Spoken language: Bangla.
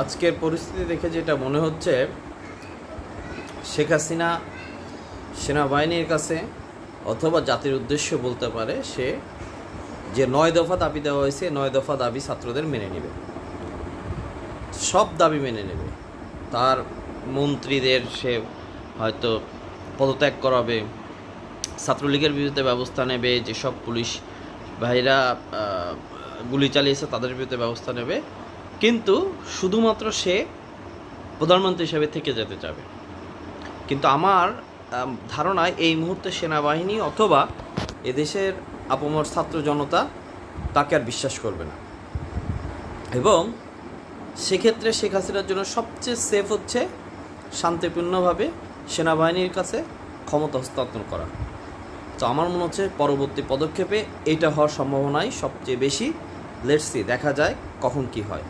আজকের পরিস্থিতি দেখে যেটা মনে হচ্ছে, শেখ হাসিনা সেনাবাহিনীর কাছে অথবা জাতির উদ্দেশ্য বলতে পারে সে যে নয় দফা দাবি দেওয়া হয়েছে, নয় দফা দাবি ছাত্রদের মেনে নেবে। সব দাবি মেনে নেবে। তার মন্ত্রীদের সে হয়তো পদত্যাগ করাবে, ছাত্রলীগের বিরুদ্ধে ব্যবস্থা নেবে, যেসব পুলিশ ভাইরা গুলি চালিয়েছে তাদের বিরুদ্ধে ব্যবস্থা নেবে। কিন্তু শুধুমাত্র সে প্রধানমন্ত্রী হিসেবে থেকে যেতে চাবে। কিন্তু আমার ধারণায় এই মুহূর্তে সেনাবাহিনী অথবা এদেশের আপমর ছাত্র জনতা তাকে আর বিশ্বাস করবে না। এবং সেক্ষেত্রে শেখ হাসিনার জন্য সবচেয়ে সেফ হচ্ছে শান্তিপূর্ণভাবে সেনাবাহিনীর কাছে ক্ষমতা হস্তান্তর করা। তো আমার মনে হচ্ছে পরবর্তী পদক্ষেপে এটা হওয়ার সম্ভাবনাই সবচেয়ে বেশি। লেটসি দেখা যায় কখন কি হয়।